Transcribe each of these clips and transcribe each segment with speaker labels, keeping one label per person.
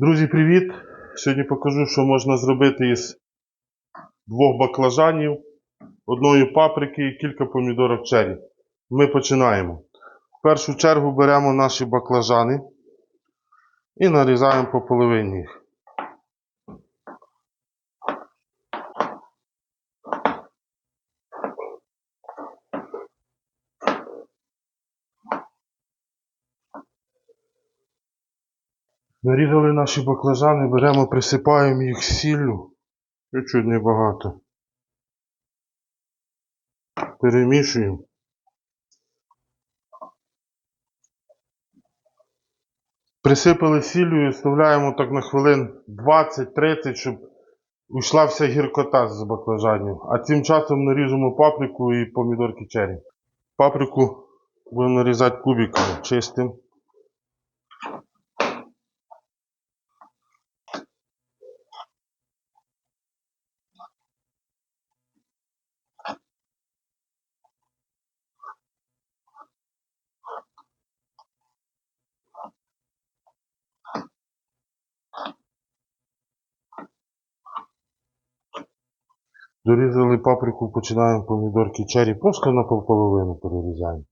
Speaker 1: Друзі, привіт! Сьогодні покажу, що можна зробити із двох баклажанів, одної паприки і кілька помідорок черрі. Ми починаємо. В першу чергу беремо наші баклажани і нарізаємо по половині їх. Нарізали наші баклажани, беремо, присипаємо їх сіллю. Чуть-чуть небагато. Перемішуємо. Присипали сіллю і оставляємо так на хвилин 20-30, щоб йшла вся гіркота з баклажанів. А цим часом наріжемо паприку і помідорки черрі. Паприку будемо нарізати кубиками чистим. Дорізали паприку, починаємо помідорки черрі, просто на половину перерізаємо.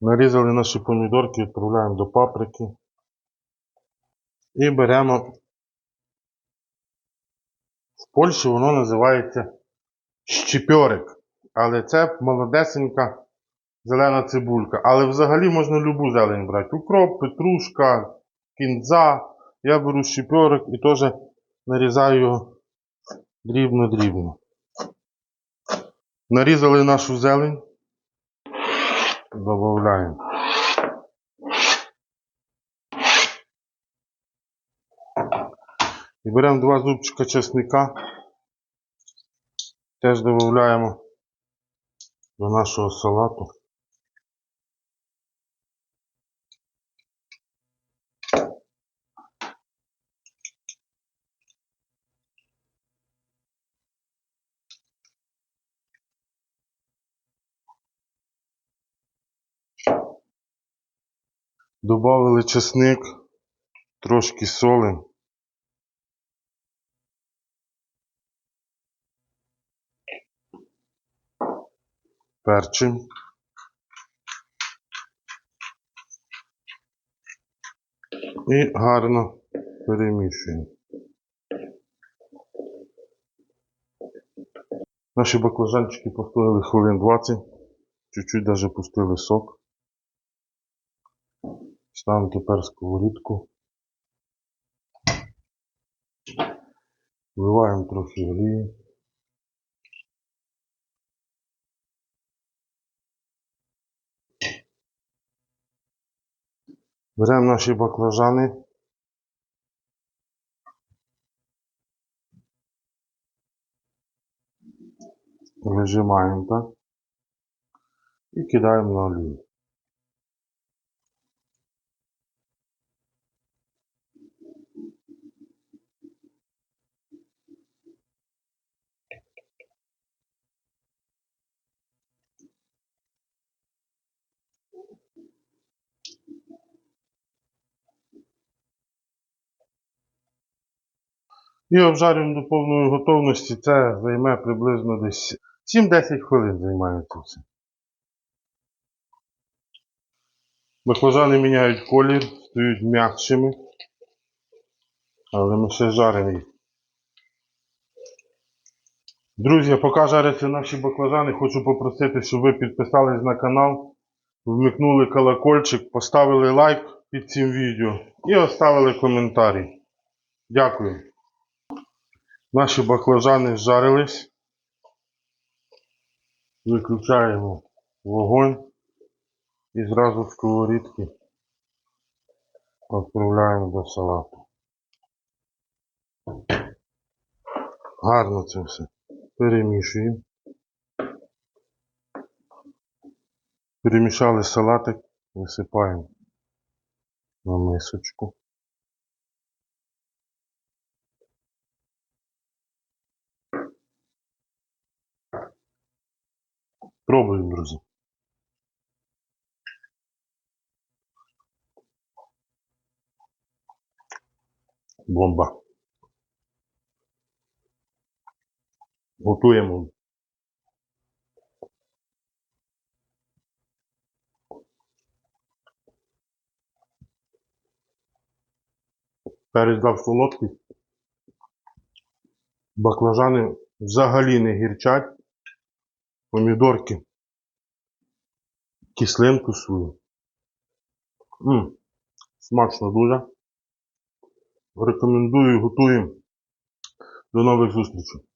Speaker 1: Нарізали наші помідорки, відправляємо до паприки. І беремо. В Польщі воно називається щепьорик. Але це молодесенька зелена цибулька. Але взагалі можна любу зелень брати. Укроп, петрушка, кінза. Я беру щепьорик і теж нарізаю його дрібно-дрібно. Нарізали нашу зелень. Добавляємо. І беремо два зубчика чесника. Теж додаємо до нашого салату. Добавили чесник, трошки соли. Перчим. І гарно перемішуємо. Наші баклажанчики постояли хвилин 20. Чуть-чуть даже пустили сок. Ставимо тепер сковорідку. Вливаємо трохи олії. Беремо наші баклажани. Вижимаємо так. І кидаємо на олію. І обжарюємо до повної готовності. Це займе приблизно десь 7-10 хвилин займає це все. Баклажани міняють колір, стають м'якшими. Але ми ще жаримо їх. Друзі, поки жаряться наші баклажани, хочу попросити, щоб ви підписались на канал, вмикнули колокольчик, поставили лайк під цим відео і оставили коментарі. Дякую. Наші баклажани зжарились. Виключаємо вогонь і зразу в сковорідки відправляємо до салату. Гарно це все. Перемішуємо. Перемішали салатик, висипаємо на мисочку. Пробуємо, друзі. Бомба. Готуємо. Перець дав солодкий. Баклажани взагалі не гірчать. Помідорки. Кислинку свою. М, смачно дуже. Рекомендую, готуємо. До нових зустрічей.